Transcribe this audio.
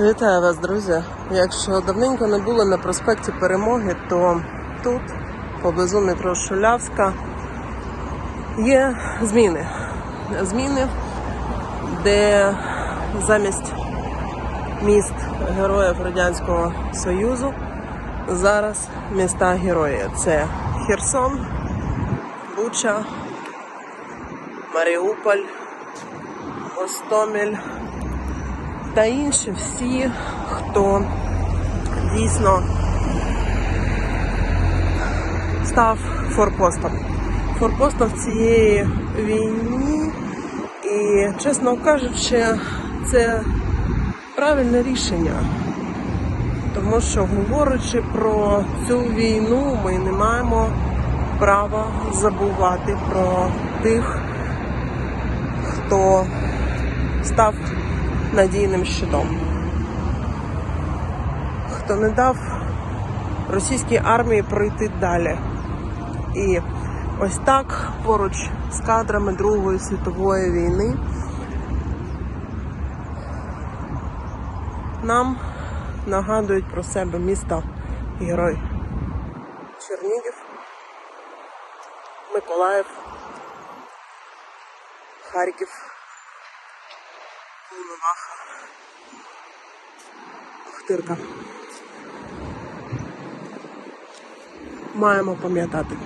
Вітаю вас, друзі! Якщо давненько не були на проспекті Перемоги, то тут, поблизу метро Шулявська, є зміни. Зміни, де замість міст героїв Радянського Союзу зараз міста герої. Це Херсон, Буча, Маріуполь, Гостомель та інші всі, хто дійсно став форпостом. Форпостом цієї війні, і, чесно кажучи, це правильне рішення. Тому що, говорячи про цю війну, ми не маємо права забувати про тих, хто став надійним щитом. Хто не дав російській армії пройти далі. І ось так поруч з кадрами Другої світової війни нам нагадують про себе місто Герой. Чернігів, Миколаїв, Харків. Волноваха. Охтирка. Маємо пам'ятати.